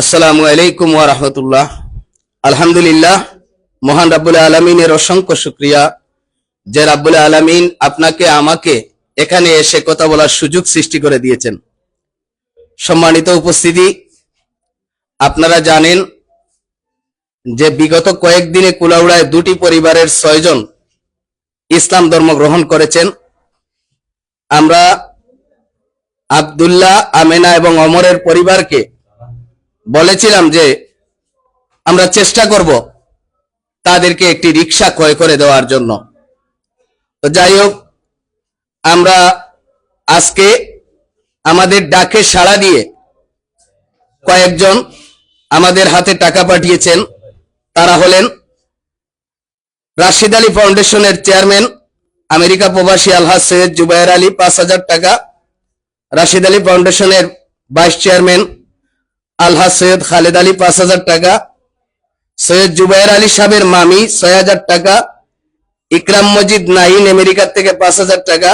আসসালামু আলাইকুম ওয়া রাহমাতুল্লাহ। আলহামদুলিল্লাহ, মহান রাব্বুল আলামিনের অসংখ্য শুক্রিয়া। যে রাব্বুল আলামিন আপনাকে, আমাকে এখানে এসে কথা বলার সুযোগ সৃষ্টি করে দিয়েছেন। সম্মানিত উপস্থিতি, আপনারা জানেন যে বিগত কয়েকদিনে কুলাউড়ায় দুটি পরিবারের ছয়জন ইসলাম ধর্ম গ্রহণ করেছেন। আমরা আব্দুল্লাহ, আমেনা এবং অমরের পরিবারকে বলেছিলাম যে আমরা চেষ্টা করব তাদেরকে একটি রিক্সা ক্রয় করে দেওয়ার জন্য। তো যাই হোক, আমরা আজকে আমাদের ডাকে সাড়া দিয়ে কয়েকজন আমাদের হাতে টাকা পাঠিয়েছেন। তারা হলেন রাশিদ আলী ফাউন্ডেশনের চেয়ারম্যান, আমেরিকা প্রবাসী আলহাজ সৈয়দ জুবায়ের আলী, পাঁচ হাজার টাকা। রাশিদ আলী ফাউন্ডেশনের ভাইস চেয়ারম্যান আলহাজ সৈয়দ খালেদ আলী পাঁচ হাজার টাকা, সৈয়দ জুবাইর আলী সাহেবের মামি ছয় হাজার টাকা, ইকরাম মজিদ নাইন আমেরিকার থেকে পাঁচ হাজার টাকা,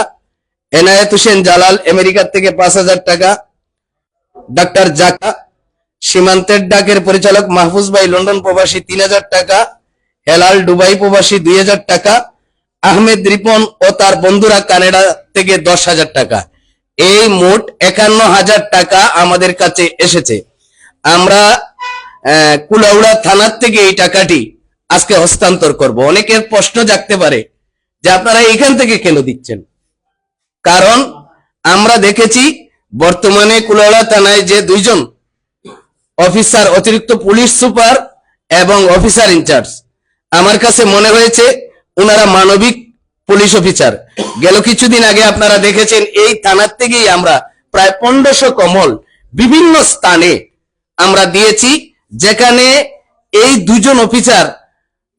এনায়েত হোসেন জালাল আমেরিকার থেকে পাঁচ হাজার টাকা, ডাক্তার জাকা, সীমান্তের ডাকের পরিচালক মাহফুজ ভাই লন্ডন প্রবাসী তিন হাজার টাকা, হেলাল দুবাই প্রবাসী দুই হাজার টাকা, আহমেদ রিপন ও তার বন্ধুরা কানাডা থেকে দশ হাজার টাকা। এই মোট একান্ন হাজার টাকা আমাদের কাছে এসেছে। আমরা কুলাউড়া থানার থেকে এই টাকাটি আজকে হস্তান্তর করব। অনেকের প্রশ্ন জাগতে পারে যে আপনারা এখান থেকে কেন দিচ্ছেন? কারণ আমরা দেখেছি বর্তমানে কুলাউড়া থানায় যে দুইজন অফিসার, অতিরিক্ত পুলিশ সুপার এবং অফিসার ইনচার্জ আমার কাছে মনে হয়েছে ওনারা মানবিক পুলিশ অফিসার। গেল কিছুদিন আগে আপনারা দেখেছেন এই থানার থেকেই আমরা প্রায় পনেরোশো কমল বিভিন্ন স্থানে আমরা দিয়েছি, যেখানে এই দুজন অফিসার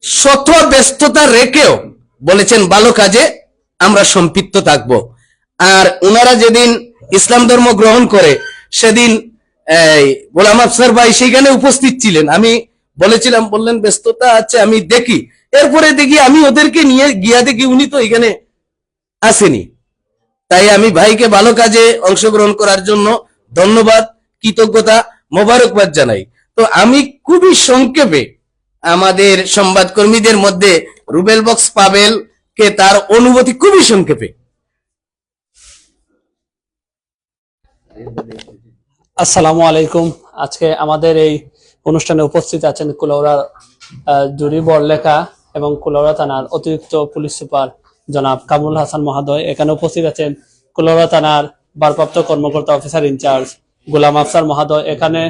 শত ব্যস্ততা রেখেও বলেছেন, ভালো কাজে আমরা সম্পৃক্ত থাকব। আর ওনারা যেদিন ইসলাম ধর্ম গ্রহণ করে, সেদিন গোলাম আফসার ভাই সেখানে উপস্থিত ছিলেন। আমি বলেছিলাম, বললেন, ব্যস্ততা আছে, আমি দেখি। এরপরে দেখি আমি ওদেরকে নিয়ে গিয়া দেখি, উনি তো এখানে আসেনি। তাই আমি ভাইকে ভালো কাজে অংশগ্রহণ করার জন্য ধন্যবাদ, কৃতজ্ঞতা মোবারকবাদ জানাই। তো আমি খুবই সংক্ষেপে আমাদের সংবাদকর্মীদের মধ্যে রুবেল বক্স পাবেল কে তার অনুভূতি খুবই সংক্ষেপে। আসসালামু আলাইকুম। আজকে আমাদের এই অনুষ্ঠানে উপস্থিত আছেন কুলাউড়া জুরি বড়লেখা এবং কুলাউড়া থানার অতিরিক্ত পুলিশ সুপার জনাব কামরুল হাসান মহাদয়। এখানে উপস্থিত আছেন কুলাউড়া থানার ভারপ্রাপ্ত কর্মকর্তা officer in charge Golam Afsar মহাদয়, এখানে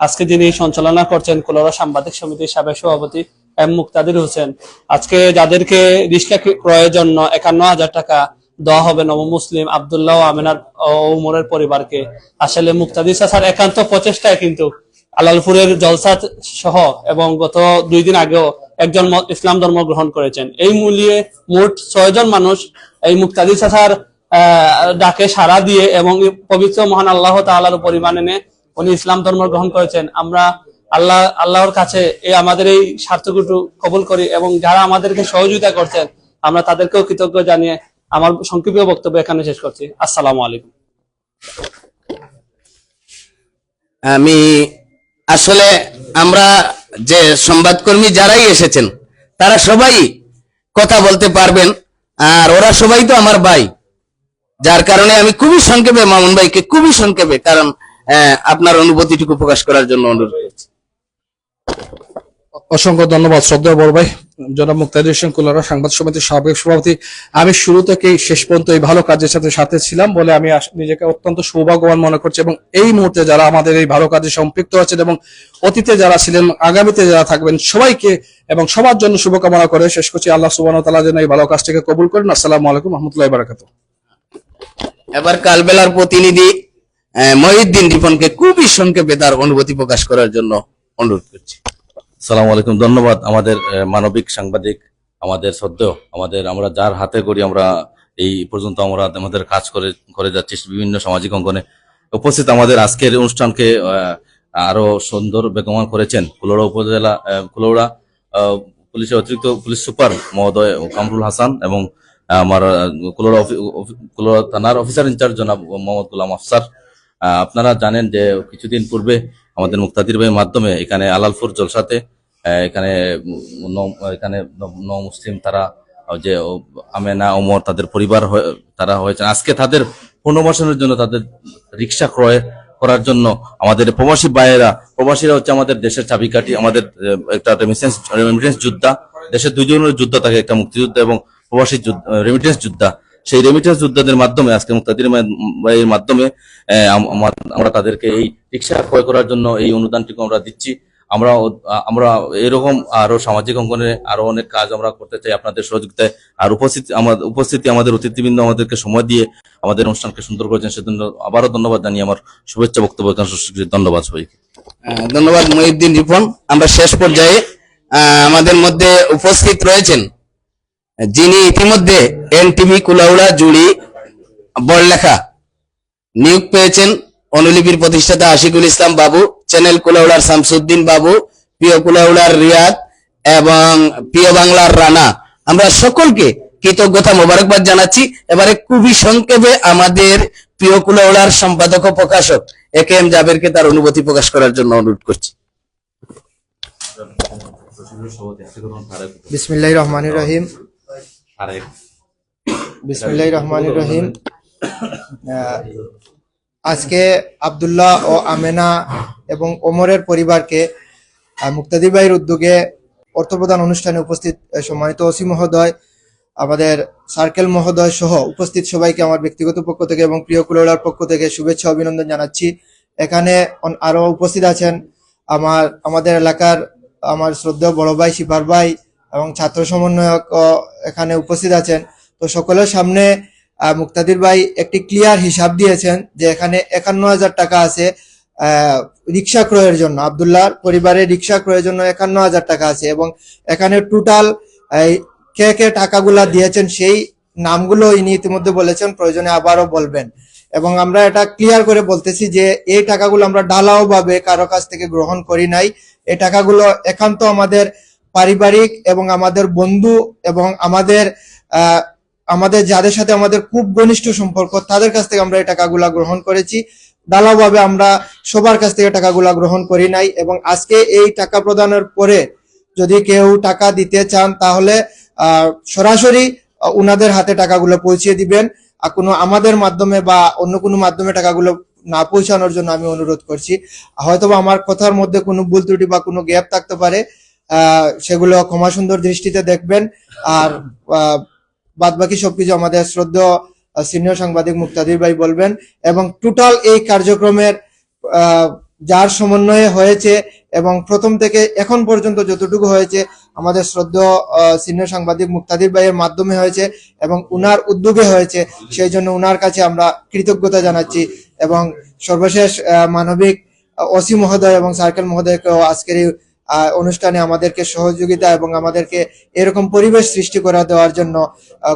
আজকে যিনি সঞ্চালনা করছেন কুলাউড়া সাংবাদিক সমিতির সাবেক সভাপতি এম মুক্তাদির হোসেন, আজকে যাদেরকে রিক্সা ক্রয়ের জন্য একান্ন হাজার টাকা দেওয়া হবে নব মুসলিম আবদুল্লাহ আমিনার উমরের পরিবারকে। আসলে মুক্তাদির স্যার একান্ত প্রচেষ্টায় কিন্তু আলালপুরের জলসা সহ এবং গত দুই দিন আগেও একজন ইসলাম ধর্ম গ্রহণ করেছেন। এই মূল্যে মোট ছয়জন মানুষ এই মুক্তাদি চাষার ডাকে সাড়া দিয়ে এবং পবিত্র মহান আল্লাহ তাআলার পরিমাণ এনে উনি ইসলাম ধর্ম গ্রহণ করেছেন। আমরা আল্লাহ, আল্লাহর কাছে এই আমাদের এই স্বার্থকুটু কবুল করি এবং যারা আমাদেরকে সহযোগিতা করছেন, আমরা তাদেরকেও কৃতজ্ঞ জানিয়ে আমার সংক্ষিপ্ত বক্তব্য এখানে শেষ করছি। আসসালামু আলাইকুম। আমি আসলে আমরা যে সংবাদকর্মী যারাই এসেছেন, তারা সবাই কথা বলতে পারবেন, আর ওরা সবাই তো আমার ভাই। যার কারণে আমি খুবই সংক্ষেপে মামুন ভাইকে খুবই সংক্ষেপে, কারণ আপনার অনুভূতিটুকু প্রকাশ করার জন্য অনুরোধ করছি। অসংখ্য ধন্যবাদ শ্রদ্ধা বড় ভাই। জনাব মুক্তাদির হোসেন কুলারা সংবাদ সমিতির সাবেক সভাপতি। আমি শুরু থেকেই শেষ পর্যন্ত এই ভালো কাজের সাথে সাথে ছিলাম বলে আমি নিজেকে অত্যন্ত সৌভাগ্যবান মনে করছি এবং এই মুহূর্তে যারা আমাদের এই ভালো কাজে সম্পৃক্ত আছেন এবং অতীতে যারা ছিলেন, আগামীতে যারা থাকবেন, সবাইকে এবং সবার জন্য শুভকামনা করে শেষ করছি। আল্লাহ সুবান তালা যেন এই ভালো কাজটিকে কবুল করেন। আসসালামু আলাইকুম রহমতুল্লাহ বারাকাতু এবার কালবেলার প্রতিনিধি মহিউদ্দিন রিপনকে খুবই সংক্ষেপে তার অনুভূতি প্রকাশ করার জন্য অনুরোধ করছি। সালাম আলাইকুম, ধন্যবাদ। আমাদের মানবিক সাংবাদিক, আমাদের সদ্য, আমাদের আমরা যার হাতে করি আমরা এই পর্যন্ত আমরা আমাদের কাজ করে করে যাচ্ছি বিভিন্ন সামাজিক অঙ্গনে। উপস্থিত আমাদের আজকের অনুষ্ঠানকে আরও সুন্দর বেগমান করেছেন কুলোড়া উপজেলা কুলোড়া পুলিশের অতিরিক্ত পুলিশ সুপার মহোদয় কামরুল হাসান এবং আমার অফি- থানার অফিসার ইনচার্জ জনাব মোহাম্মদ গুলাম আফসার। আপনারা জানেন যে কিছুদিন পূর্বে আমাদের মুক্তাদির ভাইয়ের মাধ্যমে এখানে আলালপুর জলসাতে এখানে এখানে ন- মুসলিম তারা যে আমেনা, ওমর তাদের পরিবার তারা হয়েছে আজকে তাদের পুনর্বাসনের জন্য তাদের রিক্সা ক্রয় করার জন্য আমাদের প্রবাসী ভাইয়েরা, প্রবাসীরা হচ্ছে আমাদের দেশের চাবিকাঠি, আমাদের একটা রেমিটেন্স যোদ্ধা। দেশের দুজনের যোদ্ধা থাকে একটা মুক্তিযোদ্ধা এবং প্রবাসী রেমিটেন্স যোদ্ধা। সেই রেমিটেন্স যোদ্ধাদের মাধ্যমে, আজকে মুক্তাদির ভাইয়ের মাধ্যমে আমরা তাদেরকে এই রিক্সা ক্রয় করার জন্য এই অনুদানটিকে আমরা দিচ্ছি। আমরা আমরা এরকম আরও সামাজিক অঙ্গনে আরও অনেক কাজ আমরা করতে চাই আপনাদের সহযোগিতায়। আর উপস্থিতি আমাদের উপস্থিতি আমাদের অতিথিবৃন্দ আমাদেরকে সময় দিয়ে আমাদের অনুষ্ঠানকে সুন্দর করেছেন, সেজন্য আবারও ধন্যবাদ জানিয়ে আমার শুভেচ্ছা বক্তব্য ধন্যবাদ সবাইকে। ধন্যবাদ মহিউদ্দিন রিপন। আমরা শেষ পর্যায়ে আমাদের মধ্যে উপস্থিত রয়েছেন যিনি ইতিমধ্যে এনটিভি কুলাউড়া জুড়ি বড়লেখা নিয়োগ পেয়েছেন, অনুলিপির প্রতিষ্ঠাতা আশিকুল ইসলাম বাবু, চ্যানেল কুলাউড়ার শামসুদ্দিন বাবু, প্রিয় কুলাউড়ার রিয়াদ এবং প্রিয় বাংলার রানা। আমরা সকলকে কৃতজ্ঞতা মোবারকবাদ জানাচ্ছি। এবারে খুবই সংক্ষেপে আমাদের প্রিয় কুলাউড়ার সম্পাদক ও প্রকাশক এ কে এম জাবেরকে তার অনুভূতি প্রকাশ করার জন্য অনুরোধ করছি। বিসমিল্লাহ রহমান রহিম। বিসমিল্লাহ রহমান রহিম। আহ, আজকে আব্দুল্লাহ ও আমেনা এবং ওমরের পরিবারকে মুক্তাদি ভাইয়ের উদ্যোগে অর্থপ্রদান অনুষ্ঠানে উপস্থিত সম্মানিত ওসি মহোদয় আমাদের সার্কেল মহোদয় সহ উপস্থিত সবাইকে আমার ব্যক্তিগত পক্ষ থেকে এবং প্রিয় কুলোড়ার পক্ষ থেকে শুভেচ্ছা অভিনন্দন জানাচ্ছি। এখানে অন- আরও উপস্থিত আছেন আমার আমাদের এলাকার আমার শ্রদ্ধেয় বড় ভাই শিপার ভাই এবং ছাত্র সমন্বয়ক এখানে উপস্থিত আছেন। তো সকলের সামনে মুক্তাদির ভাই একটি ক্লিয়ার হিসাব দিয়েছেন যে এখানে একান্ন হাজার টাকা আছে রিক্সা ক্রয়ের জন্য। আবদুল্লাহর পরিবারের রিক্সা ক্রয়ের জন্য একান্ন হাজার টাকা আছে এবং এখানে টোটাল কে কে টাকাগুলা দিয়েছেন সেই নামগুলো ইনি ইতিমধ্যে বলেছেন, প্রয়োজনে আবারও বলবেন। এবং আমরা এটা ক্লিয়ার করে বলতেছি যে এই টাকাগুলো আমরা ঢালাও ভাবে কারও কাছ থেকে গ্রহণ করি নাই। এই টাকাগুলো একান্ত আমাদের পারিবারিক এবং আমাদের বন্ধু এবং আমাদের আমাদের যাদের সাথে আমাদের খুব ঘনিষ্ঠ সম্পর্ক, তাদের কাছ থেকে আমরা এই টাকাগুলা গ্রহণ করেছি। ঢালাওভাবে আমরা সবার কাছ থেকে টাকাগুলা গ্রহণ করি নাই এবং আজকে এই টাকা প্রদানের পরে যদি কেউ টাকা দিতে চান, তাহলে সরাসরি উনাদের হাতে টাকাগুলো পৌঁছে দিবেন। আর কোনো আমাদের মাধ্যমে বা অন্য কোনো মাধ্যমে টাকাগুলো না পৌঁছানোর জন্য আমি অনুরোধ করছি। হয়তোবা আমার কথার মধ্যে কোনো ভুল ত্রুটি বা কোনো গ্যাপ থাকতে পারে সেগুলো ক্ষমা সুন্দর দৃষ্টিতে দেখবেন। আর বাদ বাকি সবকিছু আমাদের শ্রদ্ধেয় সিনিয়র সাংবাদিক মুক্তাদির ভাই বলবেন। এবং টোটাল এই কার্যক্রমের যার সমন্বয়ে হয়েছে এবং প্রথম থেকে এখন পর্যন্ত যতটুকু হয়েছে, আমাদের শ্রদ্ধেয় সিনিয়র সাংবাদিক মুক্তাদির ভাইয়ের মাধ্যমে হয়েছে এবং উনার উদ্যোগে হয়েছে। সেই জন্য উনার কাছে আমরা কৃতজ্ঞতা জানাচ্ছি এবং সর্বশেষ মানবিক অসি মহোদয় এবং সার্কেল মহোদয়কেও আজকের এই অনুষ্ঠানে আমাদেরকে সহযোগিতা এবং আমাদেরকে এরকম পরিবেশ সৃষ্টি করে দেওয়ার জন্য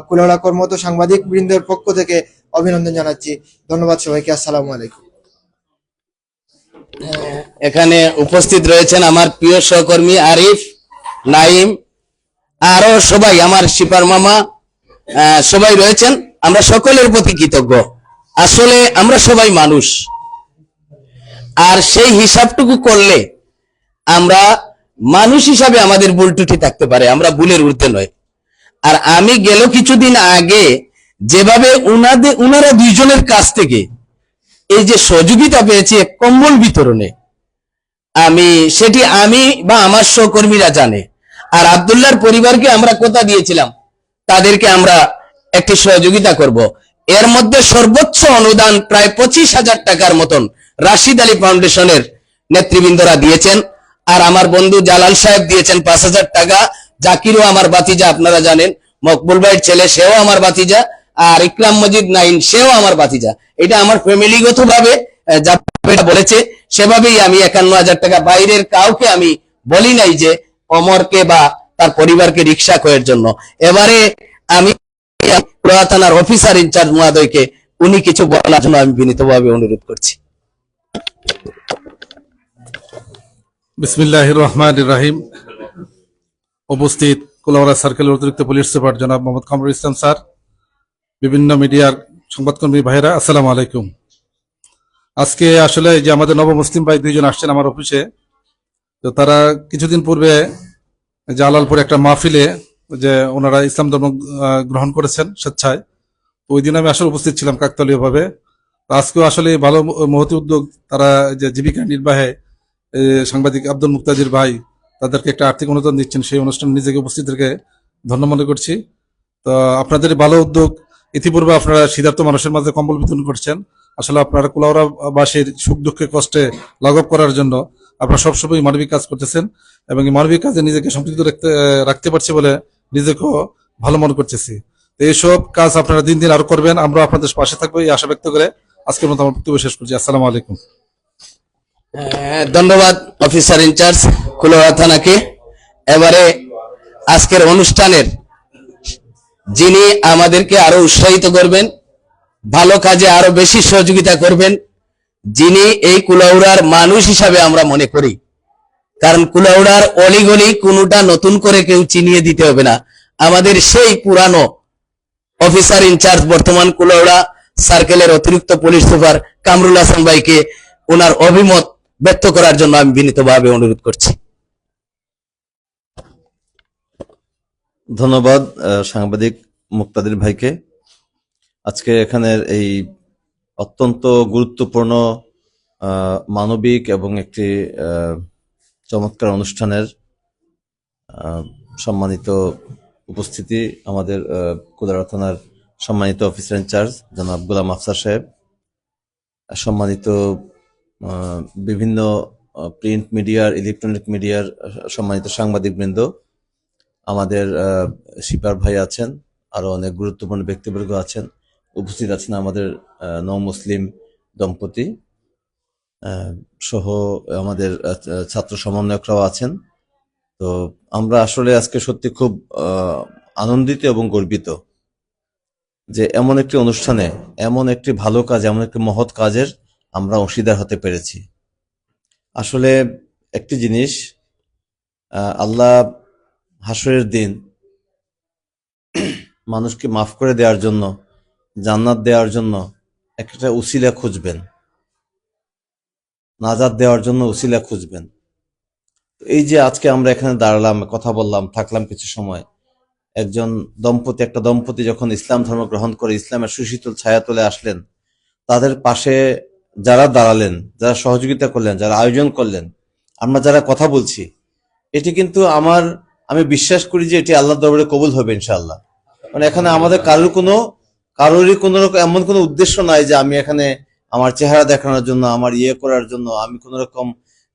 কুলালা কর্মত সাংবাদিক বৃন্দের পক্ষ থেকে অভিনন্দন জানাচ্ছি। ধন্যবাদ সবাইকে, আসসালামু আলাইকুম। এখানে উপস্থিত রয়েছেন আমার প্রিয় সহকর্মী আরিফ নাইম আরও সবাই, আমার শিপার মামা সবাই রয়েছেন। আমরা সকলের প্রতি কৃতজ্ঞ। আসলে আমরা সবাই মানুষ। আর সেই হিসাবটুকু করলে আমরা মানুষ হিসাবে আমাদের ভুল ত্রুটি থাকতে পারে, আমরা ভুলের ঊর্ধ্বে নয় আর আমি গেল কিছুদিন আগে যেভাবে উনাদের উনারা দুইজনের কাছ থেকে এই যে সহযোগিতা পেয়েছি কম্বল বিতরণে, আমি, সেটি আমি বা আমার সহকর্মীরা জানে। আর আবদুল্লাহর পরিবারকে আমরা কথা দিয়েছিলাম, তাদেরকে আমরা একটি সহযোগিতা করব। এর মধ্যে সর্বোচ্চ অনুদান প্রায় পঁচিশ হাজার টাকার মতন রাশিদ আলী ফাউন্ডেশনের নেতৃবৃন্দরা দিয়েছেন। আর আমার বন্ধু জালাল সাহেব দিয়েছেন পাঁচ হাজার টাকা। জাকিরও আমার বাতিজা আপনারা জানেন। মকবুল ভাইয়ের ছেলে, সেও আমার বাতিজা আর ইকরাম মজিদ নাইন সেও আমার বাতিজা এটা আমার ফ্যামিলিগত ভাবে বলেছে, সেভাবেই আমি একান্ন হাজার টাকা বাইরের কাউকে আমি বলি নাই যে অমরকে বা তার পরিবারকে রিক্সা কয়ের জন্য। এবারে আমি থানার অফিসার ইনচার্জ মহাদয়কে উনি কিছু বলার জন্য আমি বিনীতভাবে অনুরোধ করছি। বিসমিল্লাহ রহমান রাহিম উপস্থিত কুলাউড়া সার্কেলের অতিরিক্ত পুলিশ সুপার জনাব মোহাম্মদ কামরুল ইসলাম স্যার, বিভিন্ন মিডিয়ার সংবাদকর্মী ভাইরা আসসালামু আলাইকুম। আজকে আসলে যে আমাদের নব মুসলিম ভাই দুইজন আসছেন আমার অফিসে, তো তারা কিছুদিন পূর্বে জালালপুর একটা মাহফিলে যে ওনারা ইসলাম ধর্ম গ্রহণ করেছেন স্বেচ্ছায়, তো ওই দিন আমি আসলে উপস্থিত ছিলাম কাকতালীয় ভাবে আজকেও আসলে ভালো মহতি উদ্যোগ তারা যে জীবিকা নির্বাহে সাংবাদিক আব্দুল মুক্তাজির ভাই তাদেরকে একটা আর্থিক অনুদান দিচ্ছেন, সেই অনুষ্ঠানে নিজেকে উপস্থিত রেখে ধন্য মনে করছি। তো আপনাদের ভালো উদ্যোগ, ইতিপূর্বে আপনারা সিদ্ধার্থ মানুষের মাঝে কম্বল বিতরণ করছেন। আসলে আপনারা কুলাউড়াবাসীর সুখ দুঃখে, কষ্টে লাঘব করার জন্য আপনারা সবসময় মানবিক কাজ করতেছেন এবং এই মানবিক কাজে নিজেকে সম্পৃক্ত রাখতে রাখতে পারছি বলে নিজেকেও ভালো মনে করতেছি। তো এইসব কাজ আপনারা দিন দিন আরও করবেন। আমরা আপনাদের পাশে থাকব এই আশা ব্যক্ত করে আজকের মতো আমার বক্তব্য শেষ করছি। আসসালামু আলাইকুম। ধন্যবাদ অফিসার ইনচার্জ কুলোয়া থানাকে। এবারে আজকের অনুষ্ঠানের যিনি আমাদেরকে আরও উৎসাহিত করবেন, ভালো কাজে আরও বেশি সহযোগিতা করবেন, যিনি এই কুলাউড়ার মানুষ হিসাবে আমরা মনে করি। কারণ কুলাউড়ার অলিগলি কোনোটা নতুন করে কেউ চিনিয়ে দিতে হবে না। আমাদের সেই পুরানো অফিসার ইনচার্জ বর্তমান কুলাউড়া সার্কেলের অতিরিক্ত পুলিশ সুপার কামরুল হাসান ভাইকে ওনার অভিমত ব্যক্ত করার জন্য আমি বিনীতভাবে অনুরোধ করছি। ধন্যবাদ সাংবাদিক মুক্তাদির ভাইকে। আজকে এখানের এই অত্যন্ত গুরুত্বপূর্ণ মানবিক এবং একটি চমৎকার অনুষ্ঠানের সম্মানিত উপস্থিতি আমাদের কুলারা থানার সম্মানিত অফিসার ইনচার্জ জনাব গোলাম আফসার সাহেব, সম্মানিত বিভিন্ন প্রিন্ট মিডিয়ার ইলেকট্রনিক মিডিয়ার সম্মানিত সাংবাদিকবৃন্দ, আমাদের শিপার ভাই আছেন, আরও অনেক গুরুত্বপূর্ণ ব্যক্তিবর্গ আছেন, উপস্থিত আছেন আমাদের নও মুসলিম দম্পতি সহ আমাদের ছাত্র সমন্বয়করাও আছেন। তো আমরা আসলে আজকে সত্যি খুব আনন্দিত এবং গর্বিত যে এমন একটি অনুষ্ঠানে, এমন একটি ভালো কাজ, এমন একটি মহৎ কাজের আমরা অংশীদার হতে পেরেছি। আসলে একটি জিনিস আল্লাহ হাসরের দিন মানুষকে মাফ করে দেওয়ার জন্য, জান্নাত দেওয়ার জন্য একটা উসিলা খুঁজবেন। নাজাত দেওয়ার জন্য উসিলা খুঁজবেন। এই যে আজকে আমরা এখানে দাঁড়ালাম, কথা বললাম, থাকলাম কিছু সময়, একজন দম্পতি, একটা দম্পতি যখন ইসলাম ধর্ম গ্রহণ করে, ইসলামের সুশীতল ছায়া তুলে আসলেন, তাদের পাশে যারা দাঁড়ালেন, যারা সহযোগিতা করলেন, যারা আয়োজন করলেন, আমরা যারা কথা বলছি, এটি কিন্তু আমার, আমি বিশ্বাস করি যে এটি আল্লাহ দরবারে কবুল হবে ইনশাল্লাহ মানে এখানে আমাদের কারোর কোনো, কারোরই কোনো রকম, এমন কোনো উদ্দেশ্য নাই যে আমি এখানে আমার চেহারা দেখানোর জন্য, আমার ইয়ে করার জন্য, আমি কোনো রকম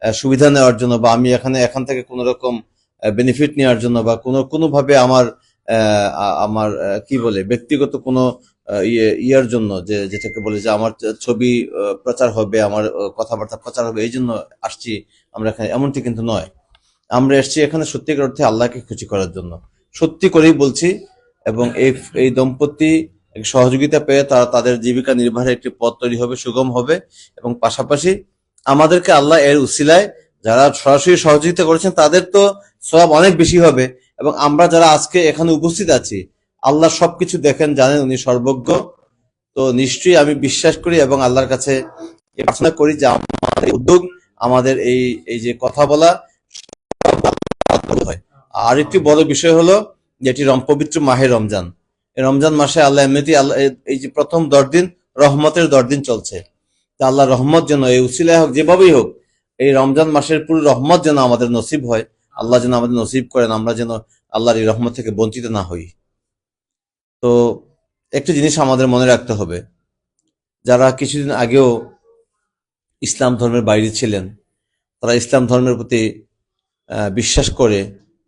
সুবিধা নেওয়ার জন্য বা আমি এখানে, এখান থেকে কোনো রকম বেনিফিট নেওয়ার জন্য বা কোনো, কোনোভাবে আমার আমার কি বলে, ব্যক্তিগত কোনো ইয়ে ইয়ার জন্য যে, যেটাকে বলে যে আমার ছবি প্রচার হবে, আমার কথাবার্তা প্রচার হবে, এই জন্য আসছি আমরা এখানে। এমনটি কিন্তু নয়। আমরা এসেছি এখানে সত্যিকার অর্থে আল্লাহকে খুশি করার জন্য। সত্যি করেই বলছি, এবং এই এই দম্পতি সহযোগিতা পেয়ে তারা তাদের জীবিকা নির্বাহের একটি পথ তৈরি হবে, সুগম হবে, এবং পাশাপাশি আমাদেরকে আল্লাহ এর উসিলায় যারা সরাসরি সহযোগিতা করেছেন, তাদের তো সব অনেক বেশি হবে। এবং আমরা যারা আজকে এখানে উপস্থিত আছি আল্লাহ সবকিছু দেখেন, জানেন উনি সর্বজ্ঞ। তো নিশ্চয়ই আমি বিশ্বাস করি এবং আল্লাহর কাছে প্রার্থনা করি যে আমাদের উদ্যোগ, আমাদের এই এই যে কথা বলা হয় আর একটি বড় বিষয় হলো যেটি পবিত্র মাহে রমজান। রমজান মাসে আল্লাহ এমনিতেই আল্লাহ এই- যে প্রথম দশ দিন রহমতের দশ দিন চলছে। তা আল্লাহ রহমত যেন, এই উসিলায় হোক, যেভাবেই হোক, এই রমজান মাসের পুরো রহমত যেন আমাদের নসিব হয়, আল্লাহ যেন আমাদের নসিব করেন, আমরা যেন আল্লাহর এই রহমত থেকে বঞ্চিত না হই। তো একটি জিনিস আমাদের মনে রাখতে হবে। যারা কিছুদিন আগেও ইসলাম ধর্মের বাইরে ছিলেন, তারা ইসলাম ধর্মের প্রতি বিশ্বাস করে,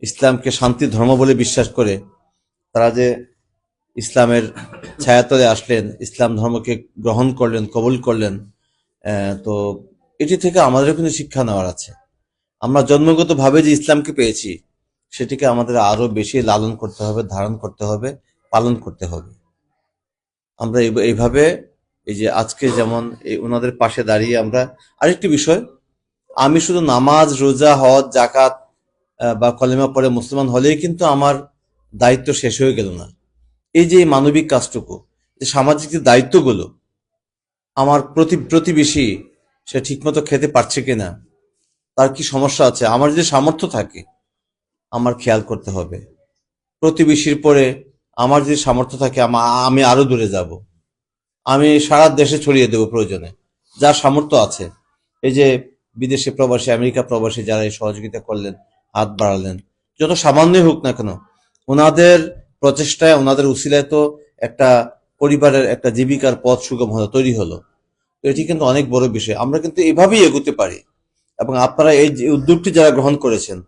ইসলামকে শান্তি ধর্ম বলে বিশ্বাস করে, তারা যে ইসলামের ছায়াতলে আসলেন, ইসলাম ধর্মকে গ্রহণ করলেন, কবুল করলেন তো এটি থেকে আমাদের কিন্তু শিক্ষা নেওয়ার আছে। আমরা জন্মগত ভাবে যে ইসলামকে পেয়েছি, সেটিকে আমাদের আরও বেশি লালন করতে হবে, ধারণ করতে হবে। পালন করতে হবে। আমরা এই- এইভাবে এই যে আজকে যেমন এই ওনাদের পাশে দাঁড়িয়ে আমরা আরেকটি বিষয়, আমি শুধু নামাজ, রোজা, হজ জাকাত বা কলেমা পড়ে মুসলমান হলেই কিন্তু আমার দায়িত্ব শেষ হয়ে গেল না। এই যে মানবিক কাজটুকু যে সামাজিক যে দায়িত্বগুলো, আমার প্রতি, প্রতিবেশী সে ঠিকমতো খেতে পারছে কিনা, তার কি সমস্যা আছে? আমার যদি সামর্থ্য থাকে, আমার খেয়াল করতে হবে। প্রতিবেশীর পরে আমার যদি সামর্থ্য থাকে, আমি আরও দূরে যাব। আমি সারা দেশে ছড়িয়ে দেব প্রয়োজনে। যার সামর্থ্য আছে। এই যে বিদেশে প্রবাসী, আমেরিকা প্রবাসী যারা এই সহযোগিতা করলেন, হাত বাড়ালেন, যত সামান্যই হোক না কেন, ওনাদের প্রচেষ্টায়, ওনাদের উসিলায় তো একটা পরিবারের একটা জীবিকার পথ সুগম হলো তৈরি হলো। তো এটি কিন্তু অনেক বড় বিষয়। আমরা কিন্তু এভাবেই এগোতে পারি। এবং আপনারা এই যে উদ্যোগটি যারা গ্রহণ করেছেন,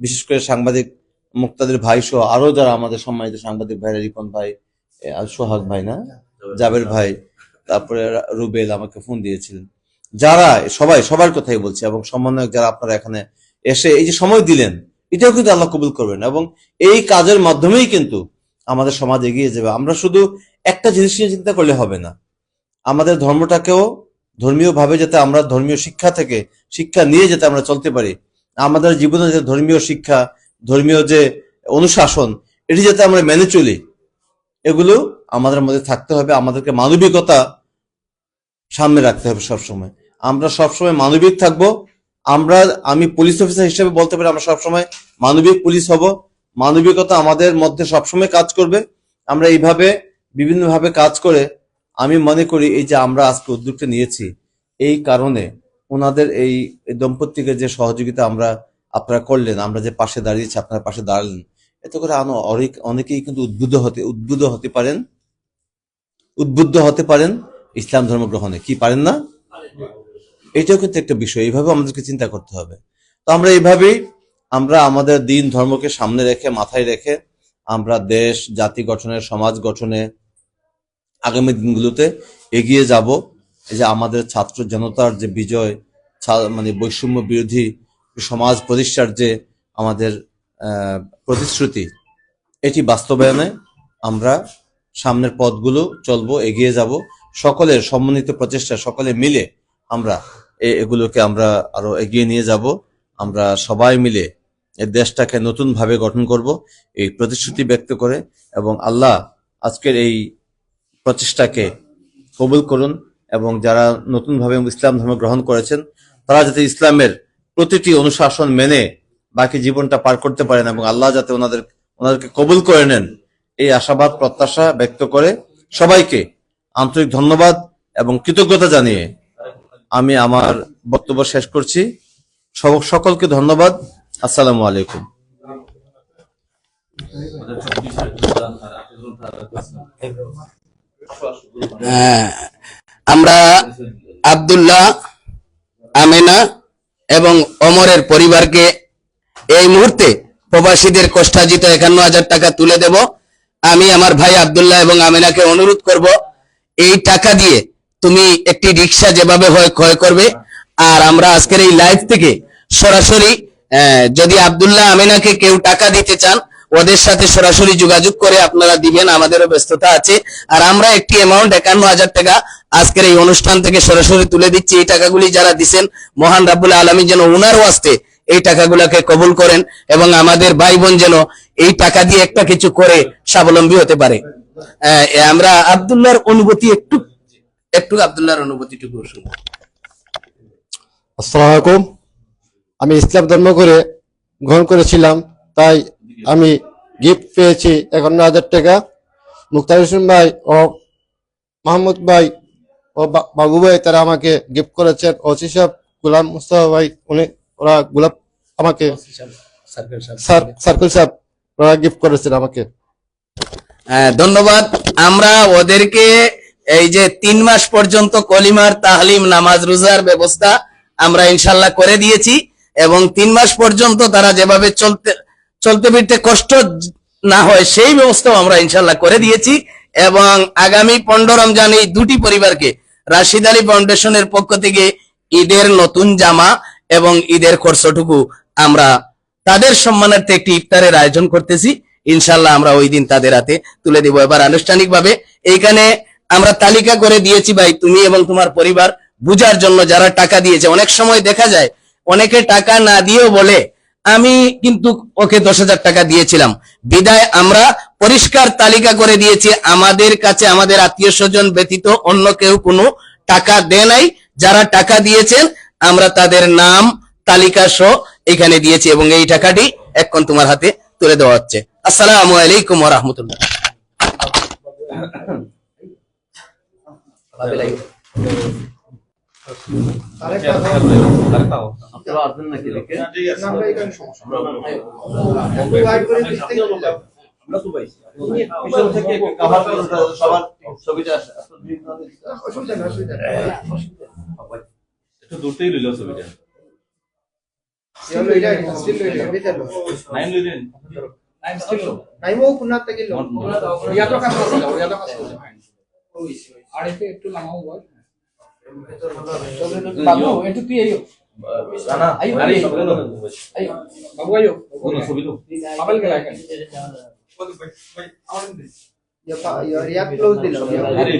বিশেষ করে সাংবাদিক মুক্তাদের ভাই সহ আরও যারা আমাদের সম্মানিত সাংবাদিক ভাই, রিপন ভাই সোহাগ ভাই না? জাবের ভাই, তারপরে রুবেল আমাকে ফোন দিয়েছিলেন। যারা, সবাই, সবার কথাই বলছি, এবং সমন্বয়ক যারা আপনারা এখানে এসে এই যে সময় দিলেন, এটাও কিন্তু আল্লাহ কবুল করবেন, এবং এই কাজের মাধ্যমেই কিন্তু আমাদের সমাজ এগিয়ে যাবে। আমরা শুধু একটা জিনিস নিয়ে চিন্তা করলে হবে না। আমাদের ধর্মটাকেও ধর্মীয় ভাবে যাতে আমরা ধর্মীয় শিক্ষা থেকে শিক্ষা নিয়ে যাতে আমরা চলতে পারি, আমাদের জীবনে যে ধর্মীয় শিক্ষা ধর্মীয় যে অনুশাসন, এটি যাতে আমরা মেনে চলি, এগুলো আমাদের মধ্যে থাকতে হবে। আমাদেরকে মানবিকতা সামনে রাখতে হবে সবসময়। আমরা সবসময় মানবিক থাকব। আমরা, আমি পুলিশ অফিসার হিসেবে বলতে পারি, আমরা সবসময় মানবিক পুলিশ হব। মানবিকতা আমাদের মধ্যে সবসময় কাজ করবে। আমরা এইভাবে বিভিন্নভাবে কাজ করে, আমি মনে করি এই যে আমরা আজকে উদ্যোগটা নিয়েছি, এই কারণে ওনাদের এই দম্পতিকে যে সহযোগিতা আমরা আপনারা করলেন, আমরা যে পাশে দাঁড়িয়েছি আপনার পাশে দাঁড়ালেন। এতে করে আরও অনেক, অনেকেই কিন্তু উদ্বুদ্ধ হতে উদ্বুদ্ধ হতে পারেন। উদ্বুদ্ধ হতে পারেন ইসলাম ধর্ম গ্রহণে। কি পারেন না? এটাও কিন্তু একটা বিষয়। এইভাবে আমাদেরকে চিন্তা করতে হবে। তো আমরা এইভাবেই, আমরা আমাদের দিন ধর্মকে সামনে রেখে, মাথায় রেখে, আমরা দেশ, জাতি গঠনে, সমাজ গঠনে আগামী দিনগুলোতে এগিয়ে যাব। এই যে আমাদের ছাত্র জনতার যে বিজয় মানে বৈষম্য বিরোধী সমাজ প্রতিষ্ঠার যে আমাদের প্রতিশ্রুতি, এটি বাস্তবায়নে আমরা সামনের পথগুলো চলবো, এগিয়ে যাব। সকলের সমন্বিত প্রচেষ্টা, সকলে মিলে আমরা এগুলোকে আমরা আরও এগিয়ে নিয়ে যাব। আমরা সবাই মিলে এই দেশটাকে নতুন ভাবে গঠন করব, এই প্রতিশ্রুতি ব্যক্ত করে এবং আল্লাহ আজকের এই প্রচেষ্টাকে কবুল করুন এবং যারা নতুনভাবে ইসলাম ধর্ম গ্রহণ করেছেন, তারা যাতে ইসলামের প্রতিটি অনুশাসন মেনে বাকি জীবনটা পার করতে পারেন এবং আল্লাহ যাতে ওনাদের ওনাদেরকে কবুল করে নেন এই আশাবাদ প্রত্যাশা ব্যক্ত করে সবাইকে আন্তরিক ধন্যবাদ এবং কৃতজ্ঞতা জানিয়ে আমি আমার বক্তব্য শেষ করছি। সকলকে ধন্যবাদ। আসসালামু আলাইকুম। আহ, আমরা আব্দুল্লাহ আমেনা এবং অমরের পরিবারকে এই মুহূর্তে প্রবাসীদের কষ্টাজিত একান্ন হাজার টাকা তুলে দেব। আমি আমার ভাই আবদুল্লাহ এবং আমিনাকে অনুরোধ করব, এই টাকা দিয়ে তুমি একটি রিক্সা যেভাবে হয় ক্রয় করবে। আর আমরা আজকের এই লাইভ থেকে সরাসরি যদি আবদুল্লাহ আমিনাকে কেউ টাকা দিতে চান ওদের সাথে সরাসরি যোগাযোগ করে আপনারা দিবেন, আমাদেরও ব্যস্ততা আছে। আর আমরা একটি অ্যামাউন্ট একান্ন হাজার টাকা আজকের এই অনুষ্ঠান থেকে সরাসরি তুলে দিচ্ছি। এই টাকাগুলি যারা দিছেন, মহান রাবুল আলমী যেন উনার ওয়াস্তে এই টাকাগুলোকে কবুল করেন এবং আমাদের ভাই বোন যেন এই টাকা দিয়ে একটা কিছু করে স্বাবলম্বী হতে পারে। আমরা আব্দুল্লাহর অনুভূতি একটু একটু আব্দুল্লাহর অনুভূতিটুকু শুনব। আসসালামু আলাইকুম। আমি ইসলাম ধর্ম করে গ্রহণ করেছিলাম, তাই আমি গিফট পেয়েছি একান্ন হাজার টাকা। মুক্তার হোসেন ভাই ও মাহমুদ ভাই ও বাবু ভাই তারা আমাকে গিফট করেছেন। ওসি সাহেব গুলাম মুস্তফা ভাই উনি ওরা গোলাপ আমাকে সার সার্কেল সাহেব ওরা গিফট করেছেন আমাকে। হ্যাঁ ধন্যবাদ। আমরা ওদেরকে এই যে তিন মাস পর্যন্ত কলিমার তাহলিম নামাজ রোজার ব্যবস্থা আমরা ইনশাল্লাহ করে দিয়েছি এবং তিন মাস পর্যন্ত তারা যেভাবে চলতে চলতে ফিরতে কষ্ট না হয়, সেই ব্যবস্থাও আমরা ইনশাল্লাহ করে দিয়েছি। এবং আগামী পনেরো রমজান এই দুটি পরিবারকে রাশিদ আলী ফাউন্ডেশনের পক্ষ থেকে ঈদের নতুন জামা এবং ঈদের খরচটুকু আমরা তাদের সম্মানার্থে একটি ইফতারের আয়োজন করতেছি। ইনশাল্লাহ আমরা ওই দিন তাদের হাতে তুলে দিব। এবার আনুষ্ঠানিকভাবে এইখানে আমরা তালিকা করে দিয়েছি ভাই, তুমি এবং তোমার পরিবার, বুঝার জন্য যারা টাকা দিয়েছে। অনেক সময় দেখা যায়, অনেকে টাকা না দিয়েও বলে আমি কিন্তু ওকে দশ হাজার টাকা দিয়েছিলাম। বিদায় আমরা পরিষ্কার তালিকা করে দিয়েছি, আমাদের কাছে আমাদের আত্মীয় স্বজন ব্যতীত অন্য কেউ কোনো টাকা দেয় নাই। যারা টাকা দিয়েছেন, আমরা তাদের নাম, তালিকা সহ এখানে দিয়েছি এবং এই টাকাটি এখন তোমার হাতে তুলে দেওয়া হচ্ছে। আসসালামু আলাইকুম রাহমাতুল্লাহ একটু দূর থেকে লইল ছবিটা নাইন লইলেন থেকে লো ইয়াতো কাজ করছে ইয়াতো কাজ করছে আর একটু একটু লামাও বল। বাবু একটু তুই আইও রানা আই আইও বাবু আইও ছবি তো পাবেল গেলা এখানে রিয়াদ ক্লোজ দিলাম আরে